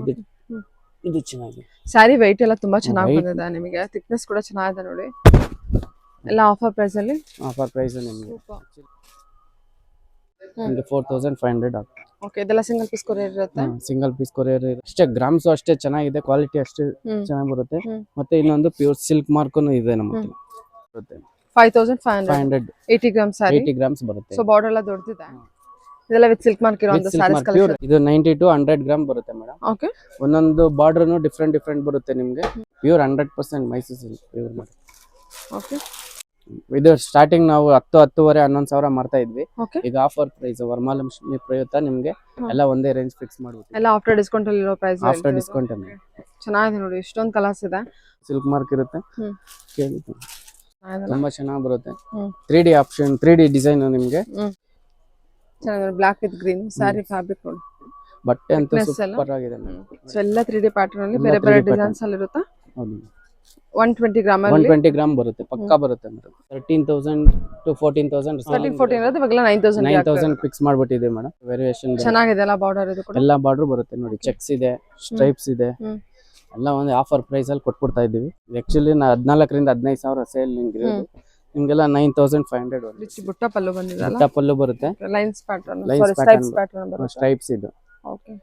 ಇದು. ಇದು ಚೆನ್ನಾಗಿದೆ. ಸ್ಯಾರಿ ವೈಟ್ ಎಲ್ಲ ತುಂಬಾ ಚೆನ್ನಾಗಿ ಬಂದಿದೆ ನಿಮಗೆ. ಥಿಕ್ನೆಸ್ ಕೂಡ ಚೆನ್ನಾಗಿದೆ ನೋಡಿ. ಎಲ್ಲ ಆಫರ್ ಪ್ರೈಸ್ ಅಲ್ಲಿ? ಆಫರ್ ಪ್ರೈಸ್ ನಿಮಗೆ. ನಿಮಗೆ ಫೋರ್ ತೌಸಂಡ್ ಫೈವ್ ಹಂಡ್ರೆಡ್ ಆಗ್ತದೆ ಓಕೆ ಇದೆಲ್ಲ ಸಿಂಗಲ್ ಪೀಸ್ ಕೊರಿಯರ್ ಇರುತ್ತೆ? ಸಿಂಗಲ್ ಪೀಸ್ ಕೊರಿಯರ್ ಅಷ್ಟೇ ಗ್ರಾಮ್ಸ್ ಅಷ್ಟೇ ಚೆನ್ನಾಗಿದೆ ಕ್ವಾಲಿಟಿ ಅಷ್ಟೇ. ಚೆನ್ನಾಗಿ ಬರುತ್ತೆ. ಮತ್ತೆ ಇನ್ನೊಂದು ಪ್ಯೂರ್ ಸಿಲ್ಕ್ ಮಾರ್ಕನು ಇದೆ ನಮ್ಮ ಹತ್ರ. ಬರುತ್ತೆ five thousand five hundred eighty gram sorry eighty grams ಬರುತ್ತೆ. ಸೊ ಬಾರ್ಡರ್ ಎಲ್ಲ ದೊಡ್ಡದಿದೆ. ಇದೆಲ್ಲ ವಿತ್ ಸಿಲ್ಕ್ ಮಾರ್ಕ್ ಇರೋ With silk ಸ್ಯಾರೀಸ್ ಕಲೆಕ್ಷನ್ ಇದು ನೈಂಟಿ ಟು ಹಂಡ್ರೆಡ್ ಗ್ರಾಮ್ ಬರುತ್ತೆ ಮೇಡಮ್ ಓಕೆ ಒಂದೊಂದು ಬಾರ್ಡರ್ನು ಡಿಫ್ರೆಂಟ್ ಡಿಫ್ರೆಂಟ್ ಬರುತ್ತೆ ನಿಮಗೆ. Pure hundred percent Mysore silk pure ಮಾಡಿ ಓಕೆ ಇದು ಸ್ಟಾರ್ಟಿಂಗ್ ನಾವು ಹತ್ತು ಹತ್ತುವರೆ ಹನ್ನೊಂದು ಸಾವಿರ ಮಾಡ್ತಾ ಇದ್ವಿ. ಓಕೆ ಈಗ ಆಫರ್ ಪ್ರೈಸ್ ವರಮಹಾಲಕ್ಷ್ಮಿ ಪ್ರಯುಕ್ತ ನಿಮ್ಗೆ. ಎಲ್ಲ ಒಂದೇ ರೇಂಜ್ ಫಿಕ್ಸ್ ಮಾಡ್ಬಿಟ್ಟು ಎಲ್ಲ ಆಫ್ಟರ್ ಡಿಸ್ಕೌಂಟ್ ಅಲ್ಲಿ ಇರೋ ಪ್ರೈಸ್ ಆಫ್ಟರ್ ಡಿಸ್ಕೌಂಟ್ ಚೆನ್ನಾಗಿದೆ ನೋಡಿ ಇಷ್ಟೊಂದು ಕಲರ್ಸ್ ಇದೆ. ಸಿಲ್ಕ್ ಮಾರ್ಕ್ ಇರುತ್ತೆ. ಕೇಳಿ. ತುಂಬಾ ಚೆನ್ನಾಗಿ ಬರುತ್ತೆ. Three D option three D design ನಿಮ್ಗೆ. ಚೆನ್ನಾಗಿದೆ black with green sari fabric ನೋಡಿ ಬಟ್ಟೆ ಅಂತ ಎಲ್ಲ? ಸೂಪರ್ ಆಗಿದೆ. ಸೊ ಎಲ್ಲ ತ್ರೀ ಡಿ ಪ್ಯಾಟರ್ನ್ ಅಲ್ಲಿ ಬೇರೆ 3D ಬೇರೆ ಡಿಸೈನ್ಸ್ ಅಲ್ಲಿ ಇರುತ್ತಾ? One twenty gram one twenty gram ಬರುತ್ತೆ ಪಕ್ಕಾ ಬರುತ್ತೆ madam thirteen thousand to fourteen thousand thirteen fourteen ಇರೋದು ಇವಾಗೆಲ್ಲ nine thousand nine thousand fix ಮಾಡ್ಬಿಟ್ಟಿದೆ madam variation ಚೆನ್ನಾಗಿದೆ ಎಲ್ಲ ಬಾರ್ಡರ್ ಇದು ಕೂಡ? ಎಲ್ಲ ಬಾರ್ಡರ್ ಬರುತ್ತೆ ನೋಡಿ ಚೆಕ್ಸ್ ಇದೆ ಸ್ಟ್ರೈಪ್ಸ್ ಇದೆ. ಎಲ್ಲ ಒಂದು ಆಫರ್ ಪ್ರೈಸ್ ಅಲ್ಲಿ ಕೊಟ್ಬಿಡ್ತಾ ಇದ್ದೀವಿ. ಆಕ್ಚುಲಿ ನಾ ಹದಿನಾಲ್ಕರಿಂದ ಹದಿನೈದು ಸಾವಿರ ಸೇಲ್ ನಿಮ್ಗೆ ಇರೋದು. ನಿಮ್ಗೆಲ್ಲ nine thousand five hundred rich ಬುಟ್ಟ ಪಲ್ಲು ಬಂದಿದಲ್ಲ ಪಲ್ಲು ಬರುತ್ತೆ. Lines pattern Lines sari pattern stripes pattern ಬರುತ್ತೆ. ಸ್ಟ್ರೈಪ್ಸ್ ಇದು. ಓಕೆ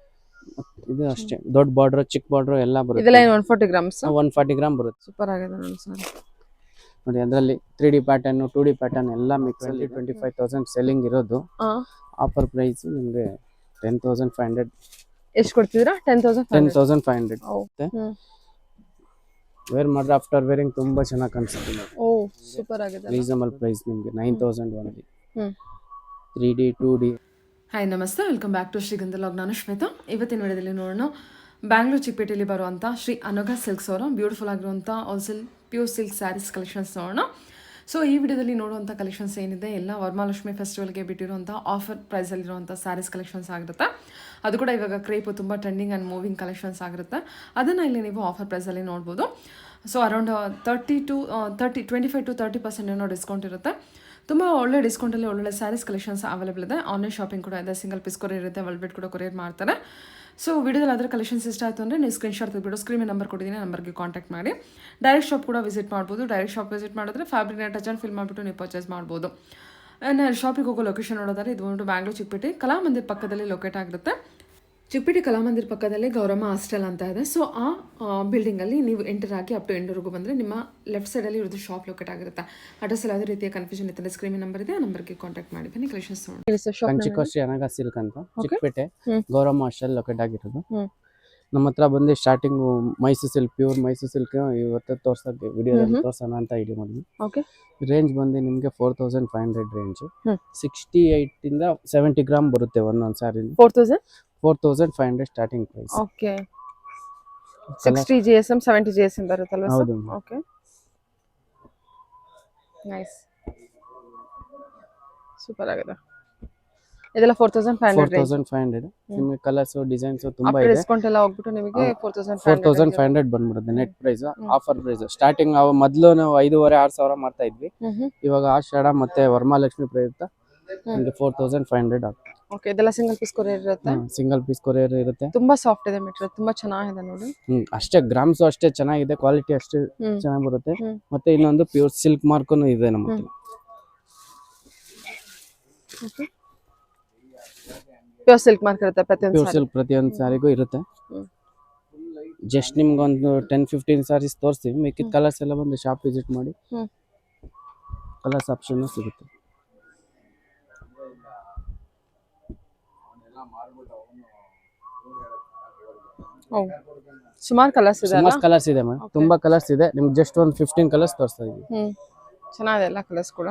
ಇದು ಅಷ್ಟೇ. ದೊಡ್ಡ ಬಾರ್ಡರ್ ಚಿಕ್ಕ ಬಾರ್ಡರ್ ಎಲ್ಲ ಇದೆಲ್ಲ ಬರುತ್ತೆ ಏನು one forty grams one forty gram ಬರುತ್ತೆ. ಸೂಪರ್ ಆಗಿದೆ ನೋಡಿ ಸರ್ ನೋಡಿ ಅದರಲ್ಲಿ three D pattern two D pattern ಎಲ್ಲ ಮಿಕ್ಸ್ ಅಲ್ಲಿ ಟ್ವೆಂಟಿ ಫೈವ್ ತೌಸಂಡ್ ಸೆಲ್ಲಿಂಗ್ ಇರೋದು. ಆಫರ್ ಪ್ರೈಸ್ ನಿಮಗೆ ಟೆನ್ ತೌಸಂಡ್ ಫೈವ್ ಹಂಡ್ರೆಡ್ ಎಷ್ಟು ಕೊಡ್ತಿದ್ರಾ ten thousand ten thousand five hundred wear ಮಾಡಿದ್ರೆ ಆಫ್ಟರ್ ವೇರಿಂಗ್ ತುಂಬಾ ಚೆನ್ನಾಗಿ ಕಾಣಿಸುತ್ತೆ. ನೋಡಿ ಓ ಸೂಪರ್ ಆಗಿದೆ ರೀಸನಬಲ್ ಪ್ರೈಸ್ ನಿಮಗೆ nine thousand only hmm. Three D two D hi ನಮಸ್ತೆ welcome back to Shrigandha log ನಾನು ಶ್ವೇತಾ. ಇವತ್ತಿನ ವಿಡಿಯೋದಲ್ಲಿ ನೋಡೋಣ ಬ್ಯಾಂಗ್ಳೂರ್ ಚಿಕ್ಕಪೇಟೆಯಲ್ಲಿ ಬರುವಂಥ ಶ್ರೀ ಅನೋಘ ಸಿಲ್ಕ್ಸ್ ಅವರು ಬ್ಯೂಟಿಫುಲ್ ಆಗಿರುವಂಥ ಆಲ್ಸಲ್ ಪ್ಯೂರ್ ಸಿಲ್ಕ್ ಸ್ಯಾರೀಸ್ ಕಲೆಕ್ಷನ್ಸ್ ನೋಡೋಣ. ಸೊ ಈ ವಿಡಿಯೋದಲ್ಲಿ ನೋಡುವಂಥ ಕಲೆಕ್ಷನ್ಸ್ ಏನಿದೆ, ಎಲ್ಲ ವರಮಹಾಲಕ್ಷ್ಮಿ ಫೆಸ್ಟಿವಲ್ಗೆ ಬಿಟ್ಟಿರುವಂಥ ಆಫರ್ ಪ್ರೈಸಲ್ಲಿರುವಂಥ ಸ್ಯಾರೀಸ್ ಕಲೆಕ್ಷನ್ಸ್ ಆಗಿರುತ್ತೆ. ಅದು ಕೂಡ ಇವಾಗ ಕ್ರೇಪು ತುಂಬ ಟ್ರೆಂಡಿಂಗ್ ಆ್ಯಂಡ್ ಮೂವಿಂಗ್ ಕಲೆಕ್ಷನ್ಸ್ ಆಗಿರುತ್ತೆ. ಅದನ್ನು ಇಲ್ಲಿ ನೀವು ಆಫರ್ ಪ್ರೈಸಲ್ಲಿ ನೋಡ್ಬೋದು. So around thirty to thirty twenty five to thirty percent ಏನೋ ಡಿಸ್ಕೌಂಟ್ ಇರುತ್ತೆ. ತುಂಬ ಒಳ್ಳೆ ಡಿಸ್ಕೌಂಟಲ್ಲಿ ಒಳ್ಳೊಳ್ಳೆ ಸ್ಯಾರೀಸ್ ಕಲೆಕ್ಷನ್ಸ್ ಅವೈಲೇಬಲ್ ಇದೆ. ಆನ್ಲೈನ್ ಶಾಪಿಂಗ್ ಕೂಡ ಇದೆ. ಸಿಂಗಲ್ ಪೀಸ್ ಕೊರಿಯರ್ ಇರುತ್ತೆ. ವಲ್ಬೆಟ್ ಕೂಡ ಕೊರಿಯರ್ ಮಾಡ್ತಾರೆ. ಸೊ ವಿಡಿಯೋದಲ್ಲಿ ಅದರ ಕಲೆಕ್ಷನ್ಸ್ ಇಷ್ಟ ಆಯಿತು ಅಂದರೆ ನೀವು ಸ್ಕ್ರೀನ್ಶಾಟ್ ತೆಗೆದುಬಿಟ್ಟು ಸ್ಕ್ರೀನ್ ನಂಬರ್ ಕೊಟ್ಟಿದ್ದೀನಿ ನಂಬರ್ಗೆ ಕಾಂಟ್ಯಾಕ್ಟ್ ಮಾಡಿ. ಡೈರೆಕ್ಟ್ ಶಾಪ್ ಕೂಡ ವಿಸಿಟ್ ಮಾಡ್ಬೋದು. ಡೈರೆಕ್ಟ್ ಶಾಪ್ ವಿಸಿಟ್ ಮಾಡಿದ್ರೆ ಫ್ಯಾಬ್ರಿಕ್ನ ಟಚ್ ಆ್ಯಂಡ್ ಫಿಲ್ ಮಾಡಿಬಿಟ್ಟು ನೀವು ಪರ್ಚೇಸ್ ಮಾಡ್ಬೋದು. ಆ್ಯಂಡ್ ಶಾಪಿಗೆ ಹೋಗೋ ಲೊಕೇಶನ್ ನೋಡೋದಾದ್ರೆ ಇದು ಒಂದು ಬ್ಯಾಂಗ್ಳೂರ್ ಚಿಕ್ಕಪೇಟೆ ಕಲಾಮಂದಿರ್ ಪಕ್ಕದಲ್ಲಿ ಲೊಕೇಟ್ ಆಗಿರುತ್ತೆ. ಚಿಕ್ಕಪೇಟೆ ಕಲಾಮಂದಿರ್ ಪಕ್ಕದಲ್ಲಿ ಗೌರಮ್ಮ ಹಾಸ್ಟೆಲ್ ಅಂತ ಇದೆ. ಸೊ ಆ ಬಿಲ್ಡಿಂಗಲ್ಲಿ ನೀವು ಎಂಟರ್ ಆಗಿ ಅಪ್ ಟು ಎಂಡರ್ವರೆಗೂ ಬಂದರೆ ನಿಮ್ಮ ಲೆಫ್ಟ್ ಸೈಡಲ್ಲಿ ಇರೋದು ಶಾಪ್ ಲೊಕೇಟ್ ಆಗಿರುತ್ತೆ. ಅಡ್ರೆಸ್ ಯಾವುದೇ ರೀತಿಯ ಕನ್ಫ್ಯೂಷನ್ ಇತ್ತು ಸ್ಕ್ರೀನ್ ನಂಬರ್ ಇದೆ ಆ ನಂಬರ್ಗೆ ಕಾಂಟ್ಯಾಕ್ಟ್ ಮಾಡಿ. ಬನ್ನಿ ಕಲೆಕ್ಷನ್ಸ್ ನೋಡಿ ಅನಗ ಸಿಲ್ಕ್ ಅಂತ. ಚಿಕ್ಕಪೇಟೆ. ಗೌರಮ್ಮ ಹಾಸ್ಟೆಲ್ ಲೊಕೇಟ್ ಆಗಿರೋದು. ನಮ್ಮ ಹತ್ರ ಬಂದು starting Mysore silk pure Mysore silk ಇವತ್ತು ತೋರ್ಸಕ್ಕೆ ವಿಡಿಯೋದಲ್ಲಿ ತೋರ್ಸೋಣ ಅಂತ ಐಡಿ ಮಾಡಿದ್ವಿ. ಓಕೆ ರೇಂಜ್ ಬಂದು ನಿಮಗೆ four thousand five hundred range. Sixty ಏಯ್ಟಿಂದ seventy gram ಬರುತ್ತೆ ಒಂದೊಂದು ಸಾರಿ four thousand four thousand five hundred starting price okay sixty G S M seventy G S M ಬರುತ್ತಲ್ವ ಹೌದು ಓಕೆ ನೈಸ್ ಸೂಪರ್ ಆಗಿದೆ. ಇದೆಲ್ಲ four thousand five four hundred thousand five hundred ನಿಮಗೆ colours designs ತುಂಬಾ after ಇದೆ. Discount ಎಲ್ಲ ಹೋಗ್ಬಿಟ್ಟು ನಿಮಗೆ four thousand four thousand five hundred ಬಂದ್ಬಿಡುತ್ತೆ net price offer price starting ನಾವು ಮೊದಲು ನಾವು ಐದೂವರೆ ಆರು ಸಾವಿರ ಮಾಡ್ತಾ ಇದ್ವಿ. ಇವಾಗ ಆಷಾಢ ಮತ್ತೆ ವರಮಹಾಲಕ್ಷ್ಮಿ ಪ್ರಯುಕ್ತ ನಿಮಗೆ ಫೋರ್ ತೌಸಂಡ್ ಫೈವ್ ಹಂಡ್ರೆಡ್ ಆಗ್ತದೆ ಓಕೆ ಇದೆಲ್ಲ ಸಿಂಗಲ್ ಪೀಸ್ ಕೊರಿಯರ್ ಇರುತ್ತೆ? ಸಿಂಗಲ್ ಪೀಸ್ ಕೊರಿಯರ್ ಇರುತ್ತೆ. ತುಂಬಾ ಸಾಫ್ಟ್ ಇದೆ ಮೆಟೀರಿಯಲ್ ತುಂಬಾ ಚೆನ್ನಾಗಿದೆ ನೋಡಿ. ಹ್ಮ್ ಅಷ್ಟೇ ಗ್ರಾಮ್ಸ್ ಅಷ್ಟೇ ಚೆನ್ನಾಗಿದೆ ಕ್ವಾಲಿಟಿ ಅಷ್ಟೇ. ಚೆನ್ನಾಗಿ ಬರುತ್ತೆ. ಮತ್ತೆ ಇನ್ನೊಂದು ಪ್ಯೂರ್ ಸಿಲ್ಕ್ ಮಾರ್ಕನು ಇದೆ ನಮ್ಮ ಹತ್ರ. ಪ್ಯೂರ್ ಸಿಲ್ಕ್ ಮಾರ್ಕ್ ಇರುತ್ತೆ ಪ್ರತಿಯೊಂದು ಪ್ಯೂರ್ ಸಿಲ್ಕ್ ಪ್ರತಿಯೊಂದು ಸಾರಿಗೂ ಇರುತ್ತೆ. ಜಸ್ಟ್ ನಿಮ್ಗೆ ಒಂದು ಟೆನ್ ಫಿಫ್ಟೀನ್ ಸಾರೀಸ್ ತೋರಿಸ್ತೀವಿ ಮಿಕ್ಕಿದ ಕಲರ್ಸ್ ಎಲ್ಲ ಬಂದು ಶಾಪ್ ವಿಸಿಟ್ ಮಾಡಿ ಕಲರ್ಸ್ ಆಪ್ಷನ್ ಸಿಗುತ್ತೆ. ಸುಮಾರು ಕಲರ್ಸ್ ಇದೆ ಅಲ್ಲ? ಕಲರ್ಸ್ ಇದೆ ಮೇಡಮ್ ತುಂಬಾ ಕಲರ್ಸ್ ಇದೆ. ನಿಮ್ಗೆ ಜಸ್ಟ್ ಒಂದು ಫಿಫ್ಟೀನ್ ಕಲರ್ಸ್ ತೋರಿಸ್ತಾ ಇದೀವಿ ಹ್ಮ್. ಚೆನ್ನಾಗಿದೆ ಎಲ್ಲ ಕಲರ್ಸ್ ಕೂಡ.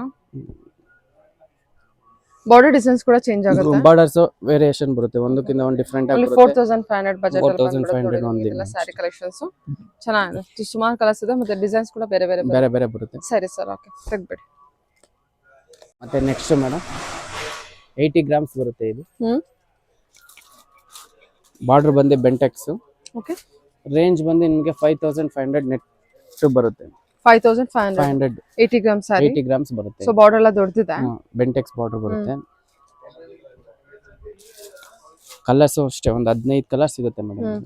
ಬಾರ್ಡರ್ ಡಿಸೈನ್ಸ್ ಕೂಡ ಚೇಂಜ್ ಆಗುತ್ತೆ. ಬಾರ್ಡರ್ಸ್ ವೇರಿಯೇಷನ್ ಬರುತ್ತೆ. ಒಂದಕ್ಕಿಂತ ಒಂದು ಡಿಫ್ರೆಂಟ್ ಆಗಿ ಬರುತ್ತೆ. Four thousand five hundred budget 4,500 only. ಎಲ್ಲ ಸ್ಯಾರಿ ಕಲೆಕ್ಷನ್ಸ್ ಚೆನ್ನಾಗಿದೆ. ಸುಮಾರು ಕಲರ್ಸ್ ಇದೆ ಮತ್ತೆ ಡಿಸೈನ್ಸ್ ಕೂಡ ಬೇರೆ ಬೇರೆ ಬೇರೆ ಬೇರೆ ಬರುತ್ತೆ. ಸರಿ ಸರ್ ಓಕೆ ತೆಗ್ಬಿಡಿ ಮತ್ತೆ ನೆಕ್ಸ್ಟ್ ಮೇಡಮ್ ಏಯ್ಟಿ ಗ್ರಾಮ್ಸ್ ಬರುತ್ತೆ ಇದು. ಹ್ಮ್. ಬಾರ್ಡರ್ ಬಂದು ಬೆಂಟೆಕ್ಸ್ ಓಕೆ ರೇಂಜ್ ಬಂದು ನಿಮಗೆ five thousand five hundred net ಬರುತ್ತೆ. Five thousand five five hundred hundred eighty grams eighty grams ಬರುತ್ತೆ. ಸೊ ಬಾರ್ಡರ್ ಎಲ್ಲ ದೊಡ್ಡದಿದೆ ಬೆಂಟೆಕ್ಸ್ ಬಾರ್ಡರ್ ಬರುತ್ತೆ. ಕಲರ್ಸ್ ಅಷ್ಟೇ ಒಂದು ಹದಿನೈದು ಕಲರ್ ಸಿಗುತ್ತೆ ಮೇಡಮ್.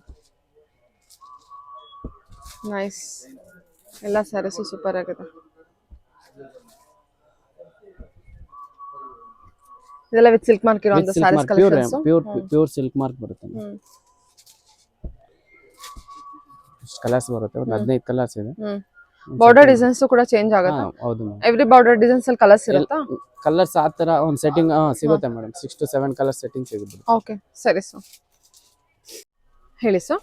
ನೈಸ್ ಎಲ್ಲ ಸ್ಯಾರೀಸು ಸೂಪರ್ ಆಗಿದೆ. ಇದೆಲ್ಲ ವಿತ್ ಸಿಲ್ಕ್ ಮಾರ್ಕ್ ಇರೋ saris pure collections pure pure silk mark ಬರುತ್ತೆ. ಕಲರ್ಸ್ ಬರುತ್ತೆ. ಒಂದು ಹದಿನೈದು ಕಲರ್ಸ್ ಇದೆ. ಬಾರ್ಡರ್ ಡಿಸೈನ್ಸ್ ಕೂಡ ಚೇಂಜ್ ಆಗುತ್ತೆ? ಹೌದು ಎವ್ರಿ ಬಾರ್ಡರ್ ಡಿಸೈನ್ಸ್ ಅಲ್ಲಿ ಕಲರ್ಸ್ ಇರುತ್ತಾ? ಕಲರ್ಸ್ ಆ ತರ ಒಂದು ಸೆಟ್ಟಿಂಗ್ ಸಿಗುತ್ತೆ madam six to seven colour setting ಸಿಗುತ್ತೆ. ಓಕೆ ಸರಿ ಸರ್ ಹೇಳಿ ಸರ್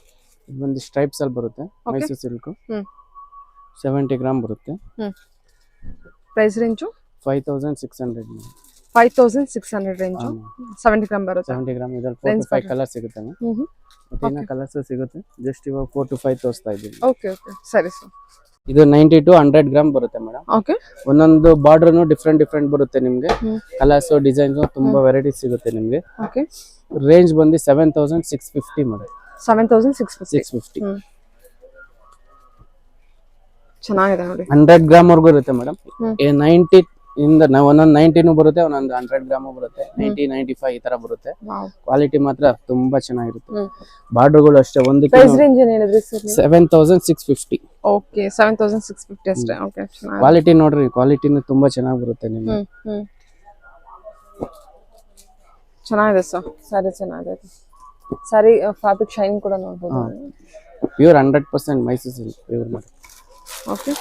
ಒಂದು ಸ್ಟ್ರೈಪ್ಸ್ ಅಲ್ಲಿ ಬರುತ್ತೆ. ಮೈಸೂರು ಸಿಲ್ಕ್ ಸೆವೆಂಟಿ ಗ್ರಾಮ್ ಬರುತ್ತೆ. Price range five thousand six hundred five thousand six hundred range seventy gram ಬರುತ್ತೆ. ಸೆವೆಂಟಿ ಗ್ರಾಮ್ ಇದ್ರಲ್ಲಿ ಫೈವ್ ಕಲರ್ ಸಿಗುತ್ತೆ ಮತ್ತೆ ಇನ್ನ ಕಲರ್ಸ್ ಸಿಗುತ್ತೆ. ಜಸ್ಟ್ ಇವಾಗ ಫೋರ್ ಟು ಫೈವ್ ತೋರಿಸ್ತಾ ಇದ್ದೀನಿ. ಓಕೆ ಓಕೆ ಸರಿ ಸರ್. ಇದು ನೈಂಟಿ ಟು ಹಂಡ್ರೆಡ್ ಗ್ರಾಮ್ ಬರುತ್ತೆ ಮೇಡಮ್ ಓಕೆ ಒಂದೊಂದು ಬಾರ್ಡರ್ನು ಡಿಫ್ರೆಂಟ್ ಡಿಫ್ರೆಂಟ್ ಬರುತ್ತೆ ನಿಮಗೆ. ಕಲರ್ಸ್ ಡಿಸೈನ್ಸ್ ತುಂಬಾ ವೆರೈಟಿ ಸಿಗುತ್ತೆ ನಿಮಗೆ. ಓಕೆ ರೇಂಜ್ ಬಂದು seven thousand six fifty madam seven thousand six six fifty ಚೆನ್ನಾಗಿದೆ ನೋಡಿ. ಹಂಡ್ರೆಡ್ ಗ್ರಾಮ್ ವರ್ಗೂ ಇರುತ್ತೆ ಮೇಡಮ್. ನೈಂಟಿ ಇಂದ ನಾವು ಒಂದೊಂದು ನೈಂಟಿನೂ ಬರುತ್ತೆ ಒಂದೊಂದು ಹಂಡ್ರೆಡ್ ಗ್ರಾಮು ಬರುತ್ತೆ. ನೈಂಟಿ ನೈಂಟಿ ಫೈವ್ ಈ ತರ ಬರುತ್ತೆ. ಕ್ವಾಲಿಟಿ ಮಾತ್ರ ತುಂಬಾ ಚೆನ್ನಾಗಿರುತ್ತೆ. ಬಾರ್ಡರ್ಗಳು ಅಷ್ಟೇ ಒಂದು ಪ್ರೈಸ್ ರೇಂಜ್ ಏನ್ ಹೇಳಿದ್ರಿ sir seven thousand six fifty okay seven thousand six fifty ಅಷ್ಟೇ. ಓಕೆ ಕ್ವಾಲಿಟಿ ನೋಡ್ರಿ ಕ್ವಾಲಿಟಿನೂ ತುಂಬಾ ಚೆನ್ನಾಗಿ ಬರುತ್ತೆ ನಿಮ್ಗೆ. ಚೆನ್ನಾಗಿದೆ ಸರ್ ಸರಿ ಚೆನ್ನಾಗಿದೆ. ಸರಿ ಫ್ಯಾಬ್ರಿಕ್ ಶೈನ್ ಕೂಡ ನೋಡ್ಬೋದು. Pure hundred percent Mysore pure ಮಾಡಿ ಓಕೆ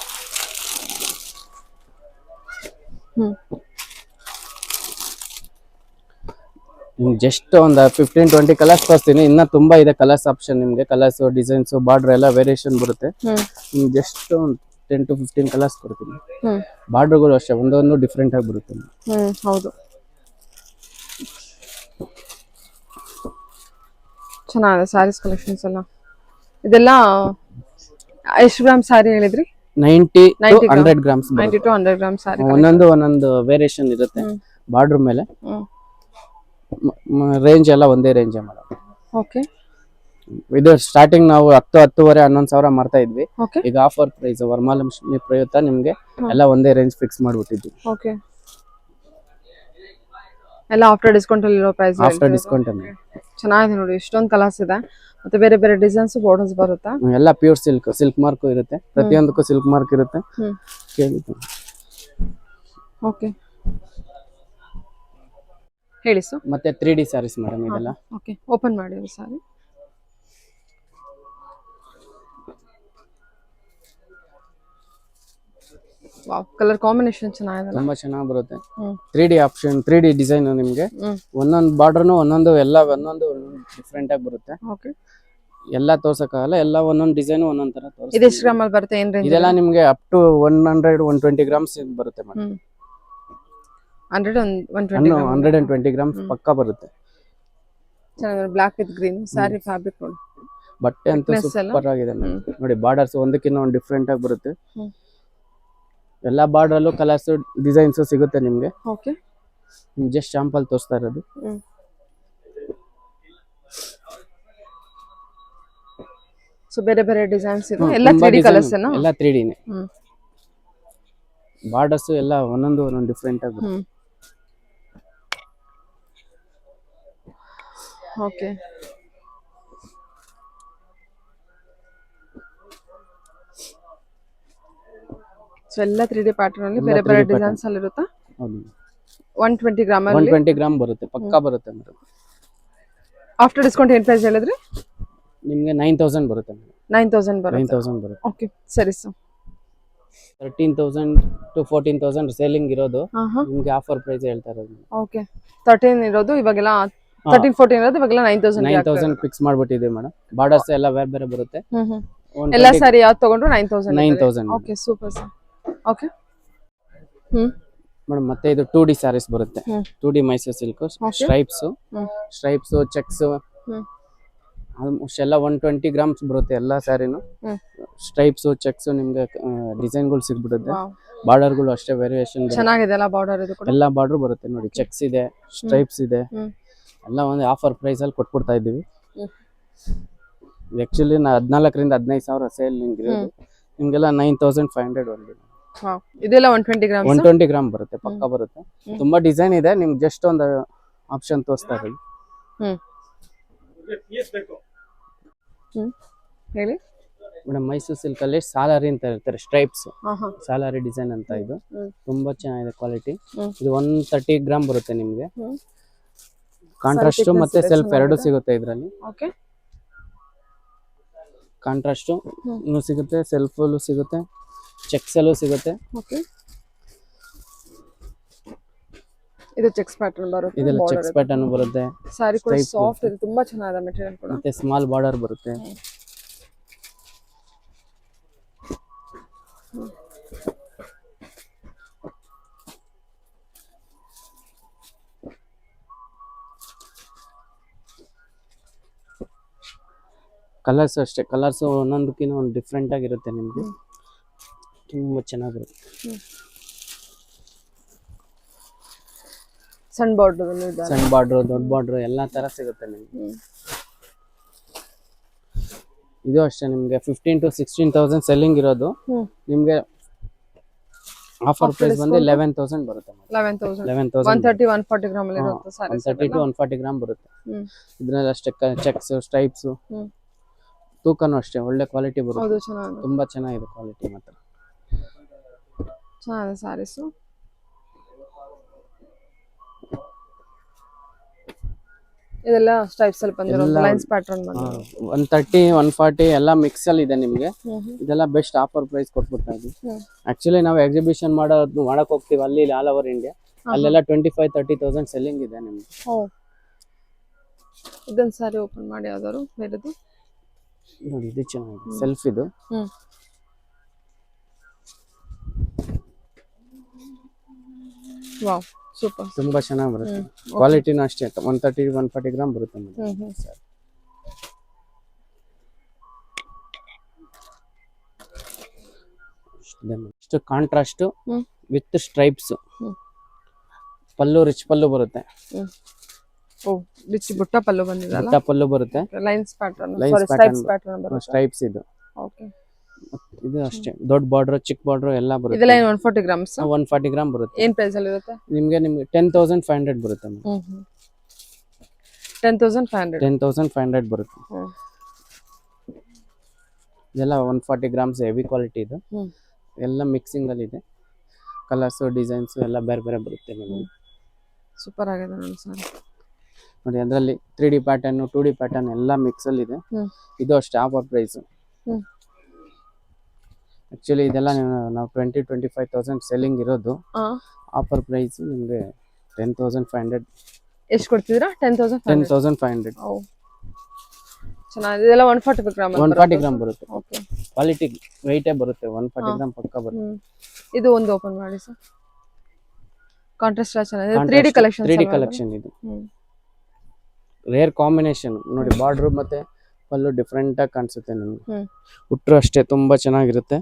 ಜಸ್ಟ್ ಒಂದು ಫಿಫ್ಟೀನ್ ಟ್ವೆಂಟಿ ಕಲರ್ಸ್ ತೋರಿಸ್ತೀನಿ. ಇನ್ನ ತುಂಬಾ ಇದೆ ಕಲರ್ಸ್ ಆಪ್ಷನ್ ನಿಮ್ಗೆ. ಕಲರ್ಸ್ ಡಿಸೈನ್ಸ್ ಬಾರ್ಡರ್ ಎಲ್ಲ ವೇರಿಯೇಷನ್ ಬರುತ್ತೆ. ಜಸ್ಟ್ ಒಂದು ಟೆನ್ ಟು ಫಿಫ್ಟೀನ್ ಕಲರ್ಸ್ ಕೊಡ್ತೀನಿ. ಬಾರ್ಡರ್ಗಳು ಅಷ್ಟೇ ಒಂದೊಂದು ಡಿಫ್ರೆಂಟ್ ಆಗಿ ಬರುತ್ತೆ. ಹೌದು. ಚೆನ್ನಾಗಿದೆ ಸ್ಯಾರೀಸ್ ಕಲೆಕ್ಷನ್ಸ್ ಎಲ್ಲ. ಇದೆಲ್ಲ ಎಷ್ಟು ಗ್ರಾಮ್ ಸ್ಯಾರಿ ಹೇಳಿದ್ರಿ? Ninety 90 gram. Hundred grams ninety to hundred ಒಂದೊಂದು ಒಂದೊಂದು ವೇರಿಯೇಷನ್ ಇರುತ್ತೆ. ಬಾರ್ಡರ್ ಮೇಲೆ. ರೇಂಜ್ ಎಲ್ಲ ಒಂದೇ ರೇಂಜ್ ಮಾಡೋಕೆ ಓಕೆ ಇದು ಸ್ಟಾರ್ಟಿಂಗ್ ನಾವು ಹತ್ತು ಹತ್ತುವರೆ ಹನ್ನೊಂದು ಸಾವಿರ ಮಾಡ್ತಾ ಇದ್ವಿ. ಈಗ ಆಫರ್ ಪ್ರೈಸ್ ವರಮಹಾಲಕ್ಷ್ಮಿ ಪ್ರಯುಕ್ತ ನಿಮ್ಗೆ. ಎಲ್ಲ ಒಂದೇ ರೇಂಜ್ ಫಿಕ್ಸ್ ಮಾಡ್ಬಿಟ್ಟಿದ್ವಿ. ಓಕೆ ಎಲ್ಲ ಆಫ್ಟರ್ ಡಿಸ್ಕೌಂಟ್ ಅಲ್ಲಿ ಇರೋ ಪ್ರೈಸ್ ಆಫ್ಟರ್ ಡಿಸ್ಕೌಂಟ್ ಚೆನ್ನಾಗಿದೆ ನೋಡಿ ಎಷ್ಟೊಂದು ಕಲರ್ಸ್ ಇದೆ. ಮತ್ತೆ ಬೇರೆ ಬೇರೆ ಡಿಸೈನ್ಸ್ ಬಾರ್ಡರ್ಸ್ ಬರುತ್ತಾ? ಎಲ್ಲ ಪ್ಯೂರ್ ಸಿಲ್ಕ್ ಸಿಲ್ಕ್ ಮಾರ್ಕ್ ಇರುತ್ತೆ. ಪ್ರತಿಯೊಂದಕ್ಕೂ ಸಿಲ್ಕ್ ಮಾರ್ಕ್ ಇರುತ್ತೆ. ಓಕೆ. ಹೇಳಿ ಸರ್. ಮತ್ತೆ ತ್ರೀ ಡಿ ಸ್ಯಾರೀಸ್ ಮೇಡಮ್ ಇದೆಲ್ಲ. ಓಕೆ ಓಪನ್ ಮಾಡಿ ಸಾರಿ. ವಾವ್ ಕಲರ್ ಕಾಂಬಿನೇಷನ್ ಚೆನ್ನಾಗಿದೆ ತುಂಬಾ ಚೆನ್ನಾಗಿ ಬರುತ್ತೆ. Three D option three D design ನಿಮ್ಗೆ. ಒಂದೊಂದು ಬಾರ್ಡರ್ನು ಒಂದೊಂದು ಎಲ್ಲ ಒಂದೊಂದು ಡಿಫ್ರೆಂಟ್ ಆಗಿ ಬರುತ್ತೆ. ಓಕೆ ಎಲ್ಲ ತೋರ್ಸಕ್ಕಾಗಲ್ಲ ಎಲ್ಲ ಒಂದೊಂದು ಡಿಸೈನ್ ಒಂದೊಂದ್ ತರ ಇದು ಎಷ್ಟು ಗ್ರಾಮ್ ಅಲ್ಲಿ ಬರುತ್ತೆ ಏನ್ ರೇಂಜ್ ಇದೆಲ್ಲ ನಿಮಗೆ up to one hundred one twenty grams ಬರುತ್ತೆ madam. Hundred one twenty hundred and twenty grams ಪಕ್ಕ ಬರುತ್ತೆ. ಚೆನ್ನಾಗಿದೆ black with green sari fabric ನೋಡಿ ಬಟ್ಟೆ ಅಂತೂ ಸೂಪರ್ ಆಗಿದೆ. ನೋಡಿ ಬಾರ್ಡರ್ಸ್ ಒಂದಕ್ಕಿಂತ ಒಂದು ಡಿಫ್ರೆಂಟ್ ಆಗಿ ಬರುತ್ತೆ. ಎಲ್ಲ ಬಾರ್ಡರ್ಲ್ಲೂ ಕಲರ್ಸ್ ಡಿಸೈನ್ಸ್ ಸಿಗುತ್ತೆ ನಿಮ್ಗೆ. ಓಕೆ ಜಸ್ಟ್ ಶಾಂಪಲ್ ತೋರಿಸ್ತಾ ಇರೋದು. ಸೊ ಬೇರೆ ಬೇರೆ ಡಿಸೈನ್ಸ್ ಇದೆ ಎಲ್ಲ ತುಂಬಾ ತ್ರೀ ಡಿ design ಕಲರ್ಸ್ ಇದೆ. ಎಲ್ಲ ತ್ರೀ ಡಿನೇ ಹ್ಮ್. ಬಾರ್ಡರ್ಸ್ ಎಲ್ಲ ಒಂದೊಂದು ಒಂದೊಂದು ಡಿಫ್ರೆಂಟ್ ಆಗಿ ಹ್ಮ್. ಓಕೆ ಸೊ ಎಲ್ಲ ತ್ರೀ ಡಿ ಪ್ಯಾಟರ್ನ್ ಅಲ್ಲಿ ಬೇರೆ ಬೇರೆ 3D ಡಿಸೈನ್ಸ್ ಅಲ್ಲಿ ಇರುತ್ತಾ? ಹೌದು. ಒನ್ ಟ್ವೆಂಟಿ ಗ್ರಾಮ್ ಒನ್ ಅಲ್ಲಿ ಟ್ವೆಂಟಿ ಗ್ರಾಮ್ ಬರುತ್ತೆ ಪಕ್ಕಾ ಬರುತ್ತೆ ಮೇಡಮ್. ಆಫ್ಟರ್ ಡಿಸ್ಕೌಂಟ್ ಏನ್ ಪ್ರೈಸ್ ಹೇಳಿದ್ರಿ? ನಿಮಗೆ ನೈನ್ ತೌಸಂಡ್ ಬರುತ್ತೆ ನೈನ್ ತೌಸಂಡ್ ನೈನ್ ಬರುತ್ತೆ. ತೌಸಂಡ್ ಬರುತ್ತೆ. ಓಕೆ ಸರಿ sir thirteen thousand to fourteen thousand selling ಇರೋದು. ನಿಮಗೆ ಹಾ. ನಿಮ್ಗೆ ಆಫರ್ ಪ್ರೈಸ್ ಹೇಳ್ತಾ ಇರೋದು ಓಕೆ ತರ್ಟೀನ್ ಇರೋದು ಇವಾಗೆಲ್ಲ ತರ್ಟೀನ್ ಫೋರ್ಟೀನ್ ಇರೋದು ಇವಾಗೆಲ್ಲ nine thousand nine thousand fix ಮಾಡ್ಬಿಟ್ಟಿದ್ದೀವಿ madam. Borders ಎಲ್ಲ ಬೇರೆ ಬೇರೆ ಬರುತ್ತೆ. ಹ್ಮ್ ಹ್ಮ್. ಎಲ್ಲ ಸಾರಿ ಯಾವ್ದು ತಗೊಂಡ್ರು nine thousand nine thousand okay super sir okay hmm madam ಮತ್ತೆ ಇದು ಟೂ ಡಿ ಸ್ಯಾರೀಸ್ ಬರುತ್ತೆ. Two D Mysore silk stripes stripes checks almost ಎಲ್ಲ ಒನ್ ಟ್ವೆಂಟಿ ಗ್ರಾಮ್ಸ್ ಬರುತ್ತೆ ಎಲ್ಲ ಸ್ಯಾರಿನು ಸ್ಟ್ರೈಪ್ಸ್ ಚೆಕ್ಸ್ ನಿಮ್ಗೆ ಡಿಸೈನ್ಗಳು ಸಿಗ್ಬಿಡುತ್ತೆ. ಬಾರ್ಡರ್ಗಳು ಅಷ್ಟೇ ವೇರಿಯೇಷನ್ ಚೆನ್ನಾಗಿದೆ ಅಲ್ಲ ಬಾರ್ಡರ್ ಇದು ಎಲ್ಲ ಬಾರ್ಡರ್ ಬರುತ್ತೆ ನೋಡಿ. ಚೆಕ್ಸ್ ಇದೆ ಸ್ಟ್ರೈಪ್ಸ್ ಇದೆ. ಎಲ್ಲ ಒಂದು ಆಫರ್ ಪ್ರೈಸ್ ಅಲ್ಲಿ ಕೊಟ್ಬಿಡ್ತಾ ಇದ್ದೀವಿ. ಆಕ್ಚುಲಿ ನಾ ಹದಿನಾಲ್ಕರಿಂದ ಹದಿನೈದು ಸಾವಿರ ಸೇಲ್ ನಿಮ್ಗೆ ನಿಮ್ಗೆಲ್ಲ ನೈನ್ ತೌಸಂಡ್ ಫೈವ್ ಹಂಡ್ರೆಡ್ ಒಂದು ಇದೆಲ್ಲ one twenty gram one twenty gram ಬರುತ್ತೆ ಪಕ್ಕ ಬರುತ್ತೆ. ತುಂಬಾ ಡಿಸೈನ್ ಇದೆ ನಿಮ್ಗೆ ಜಸ್ಟ್ ಒಂದು ಆಪ್ಷನ್ ತೋರಿಸ್ತಾ ಹ್ಮ್. ಹೇಳಿ. ಮೇಡಮ್ ಮೈಸೂರು ಸಿಲ್ಕ್ ಅಲ್ಲಿ ಸಾಲಾರಿ ಅಂತ ಇರ್ತಾರೆ ಸ್ಟ್ರೈಪ್ಸ್. ಸಾಲಾರಿ ಡಿಸೈನ್ ಅಂತ ಇದು. ತುಂಬಾ ಚೆನ್ನಾಗಿದೆ ಕ್ವಾಲಿಟಿ. ಇದು ಒನ್ ತರ್ಟಿ ಗ್ರಾಮ್ ಬರುತ್ತೆ ನಿಮ್ಗೆ. ಕಾಂಟ್ರಾಸ್ಟ್ ಮತ್ತೆ ಸೆಲ್ಫ್ ಎರಡು ಸಿಗುತ್ತೆ ಇದರಲ್ಲಿ. ಓಕೆ. ಕಾಂಟ್ರಾಸ್ಟ್. ಸಿಗುತ್ತೆ ಸೆಲ್ಫ್ ಸಿಗುತ್ತೆ. ಚೆಕ್ಸ್ ಅಲ್ಲೂ ಸಿಗುತ್ತೆ. ಓಕೆ. ಇದು ಚೆಕ್ಸ್ ಪ್ಯಾಟರ್ನ್ ಬರುತ್ತೆ ಇದೆಲ್ಲ ಚೆಕ್ಸ್ ಪ್ಯಾಟರ್ನ್ ಬರುತ್ತೆ. ಸಾರಿ ಕೂಡ ಸಾಫ್ಟ್ ಇದೆ ತುಂಬಾ ಚೆನ್ನಾಗಿದೆ ಮೆಟೀರಿಯಲ್ ಕೂಡ. ಮತ್ತೆ ಸ್ಮಾಲ್ ಬಾರ್ಡರ್ ಬರುತ್ತೆ. ಕಲರ್ಸ್ ಅಷ್ಟೇ ಕಲರ್ಸ್ ಒಂದೊಂದಕ್ಕಿಂತ ಒಂದು ಡಿಫ್ರೆಂಟ್ ಆಗಿರುತ್ತೆ ನಿಮಗೆ. ತುಂಬ ಚೆನ್ನಾಗಿರುತ್ತೆ. ಸಣ್ಣ ಬಾರ್ಡರ್ ಸಣ್ಣ ಬಾರ್ಡ್ರ್ ದೊಡ್ಡ ಬಾರ್ಡ್ರು ಎಲ್ಲ ತರ ಸಿಗುತ್ತೆ ನಿಮಗೆ. ಇದು ಅಷ್ಟೇ ನಿಮಗೆ fifteen to sixteen thousand selling ಇರೋದು. ನಿಮಗೆ ಆಫರ್ ಪ್ರೈಸ್ ಬಂದು ಲೆವೆನ್ ತೌಸಂಡ್ ಬರುತ್ತೆ eleven thousand one thousand thirty one forty gram one thirty to one forty gram ಬರುತ್ತೆ. ಇದ್ರಲ್ಲಿ ಅಷ್ಟೇ ಚೆಕ್ಸ್ ಸ್ಟ್ರೈಪ್ಸ್ ತೂಕನೂ ಅಷ್ಟೇ ಒಳ್ಳೆ ಕ್ವಾಲಿಟಿ ಬರುತ್ತೆ. ತುಂಬಾ ಚೆನ್ನಾಗಿದೆ ಕ್ವಾಲಿಟಿ ಮಾತ್ರ. ಚೆನ್ನಾಗಿದೆ ಸ್ಯಾರೀಸು ಇದೆಲ್ಲ ಸ್ಟೈಪ್ಸ್ ಅಲ್ಲಿ ಬಂದಿರೋ lines pattern one thirty one forty ಎಲ್ಲ ಮಿಕ್ಸ್ ಅಲ್ಲಿ ಇದೆ ನಿಮಗೆ. ಇದೆಲ್ಲ ಬೆಸ್ಟ್ ಆಫರ್ ಪ್ರೈಸ್ ಕೊಟ್ಬಿಡ್ತಾ ಇದ್ವಿ. ಆಕ್ಚುಲಿ ನಾವು ಎಕ್ಸಿಬಿಷನ್ ಮಾಡೋದು ಮಾಡಕ್ ಹೋಗ್ತೀವಿ ಅಲ್ಲಿ ಆಲ್ ಓವರ್ ಇಂಡಿಯಾ ಅಲ್ಲೆಲ್ಲ twenty five thirty thousand selling ಇದೆ ನಿಮ್ಗೆ. ಓ. ಇದೊಂದು ಸಾರಿ ಓಪನ್ ಮಾಡಿ ಯಾವ್ದಾದ್ರು ಬೇರೆದು? ನೋಡಿ ಇದು ಚೆನ್ನಾಗಿದೆ. ಸೆಲ್ಫ್ ಇದು. ಹ್ಮ್. Wow super. ತುಂಬಾ ಚೆನ್ನಾಗಿ ಬರುತ್ತೆ. ಕ್ವಾಲಿಟಿನೂ ಅಷ್ಟೇ one thirty one forty gram ಬರುತ್ತೆ. ಹ್ಮ್ madam. ಇಷ್ಟು ಕಾಂಟ್ರಾಸ್ಟ್ ಹ್ಮ್. ವಿತ್ ಸ್ಟ್ರೈಪ್ಸ್ ಹ್ಮ್. ಪಲ್ಲು ರಿಚ್ ಪಲ್ಲು ಬರುತ್ತೆ. ಓ ಬುಟ್ಟ ಪಲ್ಲು ಬಂದಿದಲ್ಲ? ಬುಟ್ಟ ಪಲ್ಲು ಬರುತ್ತೆ. Lines pattern Lines sari pattern stripes pattern ಬರುತ್ತೆ. ಸ್ಟ್ರೈಪ್ಸ್ ಇದು. ಓಕೆ ಇದು ಅಷ್ಟೇ. ದೊಡ್ಡ ಬಾರ್ಡರ್ ಚಿಕ್ಕ ಬಾರ್ಡರ್ ಎಲ್ಲ ಬರುತ್ತೆ. ಇದೆಲ್ಲ ಏನು one forty grams one forty gram ಬರುತ್ತೆ. ಏನು ಪ್ರೈಸ್ ಅಲ್ಲಿ ಇರುತ್ತೆ? ನಿಮಗೆ ನಿಮ್ಗೆ ಟೆನ್ ತೌಸಂಡ್ ಫೈವ್ ಹಂಡ್ರೆಡ್ ಬರುತ್ತೆ ten thousand five hundred ten thousand five hundred ಬರುತ್ತೆ. ಇದೆಲ್ಲ one forty grams heavy quality ಇದು. ಎಲ್ಲ ಮಿಕ್ಸಿಂಗ್ ಅಲ್ಲಿ ಇದೆ. ಕಲರ್ಸ್ ಡಿಸೈನ್ಸ್ ಎಲ್ಲ ಬೇರೆ ಬೇರೆ ಬರುತ್ತೆ ನಿಮಗೆ ಸೂಪರ್ ಆಗಿದೆ ನೋಡಿ ಸರ್. ನೋಡಿ ಅದರಲ್ಲಿ three D pattern two D pattern ಎಲ್ಲ ಮಿಕ್ಸ್ ಅಲ್ಲಿ ಇದೆ. ಇದು ಅಷ್ಟೇ ಆಫರ್ ಪ್ರೈಸ್ ಆಕ್ಚುಲಿ ಇದೆಲ್ಲ ನೀವು- twenty twenty five thousand selling ಇರೋದು. ಆಫರ್ ಪ್ರೈಸ್ ನಿಮಗೆ ಟೆನ್ ತೌಸಂಡ್ ಫೈವ್ ಹಂಡ್ರೆಡ್ ಎಷ್ಟು ಕೊಡ್ತಿದ್ದೀರಾ? Ten thousand ten thousand five hundred ಚೆನ್ನಾಗಿದೆ ಇದೆಲ್ಲ one forty gram one forty gram ಬರುತ್ತೆ. ಓಕೆ ಕ್ವಾಲಿಟಿ ವೆಯ್ಟೇ ಬರುತ್ತೆ. ಒನ್ ಫಾರ್ಟಿ ಗ್ರಾಮ್ ಪಕ್ಕ ಬರುತ್ತೆ. ಇದು ಒಂದು ಓಪನ್ ಮಾಡಿ ಸರ್. ಕಾಂಟ್ರಾಸ್ಟ್ ಚೆನ್ನಾಗಿದೆ. Three D collection three D collection ಇದು. ರೇರ್ ಕಾಂಬಿನೇಷನ್ ನೋಡಿ ಬಾರ್ಡ್ರು ಮತ್ತೆ ಪಲ್ಲು ಡಿಫ್ರೆಂಟ್ ಆಗಿ ಕಾಣಿಸುತ್ತೆ ನನಗೆ. ಹುಟ್ರು ಉಟ್ರು ಅಷ್ಟೇ ತುಂಬಾ ಚೆನ್ನಾಗಿರುತ್ತೆ.